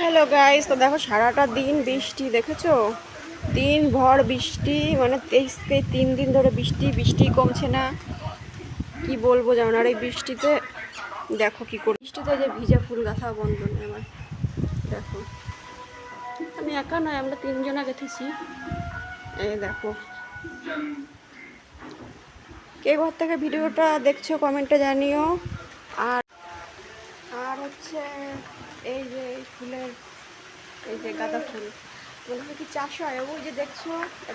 Hello guys, তো দেখো সারাটা দিন বৃষ্টি, দেখেছ? দিন ভর বৃষ্টি মানে তেইশ তেইশকে তিন দিন ধরে বৃষ্টি বৃষ্টি কমছে না। কি বলব জানো আর এই বৃষ্টিতে দেখো কি করে বৃষ্টিতে যে ভিজা ফুল গাঁথা বন্ধ নেই আমার, দেখো। আমি একা নয়, আমরা তিনজনা গেঁথেছি। এই দেখো। কে ঘর থেকে ভিডিওটা দেখছ কমেন্টে জানিও। আর হচ্ছে এই যে ফুলের, এই যে গাঁদা ফুল। হয় কি, চাষ হয়? ওই যে দেখছ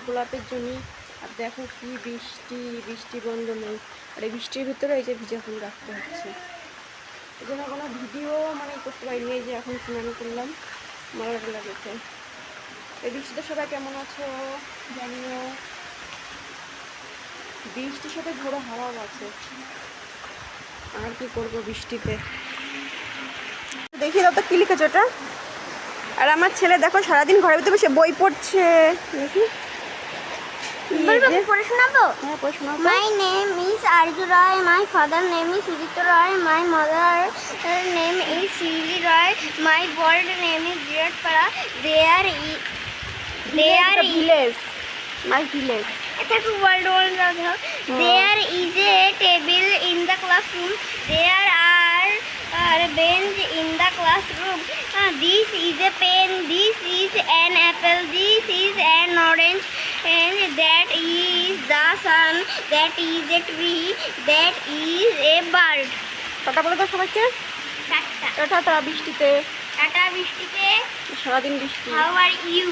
গোলাপের জমি। আর দেখো কি বৃষ্টি বৃষ্টি বন্ধ নেই আর এই বৃষ্টির ভিতরে এই যে ভিজা ফুল রাখতে হচ্ছে। এই জন্য কোনো ভিডিও মানে করতে পারিনি। এই যে এখন স্নান করলাম, ভালো লাগেছে। এই বৃষ্টিতে সবাই কেমন আছো? জানিও। বৃষ্টির সাথে ঘোরা হাওয়াও আছে। আর কি করব বৃষ্টিতে? দেখিয়ে দাও তো কী লিখেছ ওটা? আর আমার ছেলে দেখো সারাদিন ঘরে ভিতরে বসে বই পড়ছে। দেখি। ক্লাসরুম হ্যাঁ, there the classroom this is a pen this is an apple this is an orange and that is the sun that is a tree that is a bird. Tata বলে দাও সবাইকে। টাটা। টাটা বৃষ্টিতে। Tata বৃষ্টিতে। সারাদিন বৃষ্টি। How are you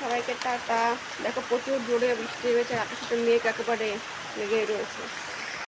সবাইকে tata. দেখো প্রচুর জোরে বৃষ্টি হয়েছে আকাশে মেঘ একেবারে লেগে রয়েছে।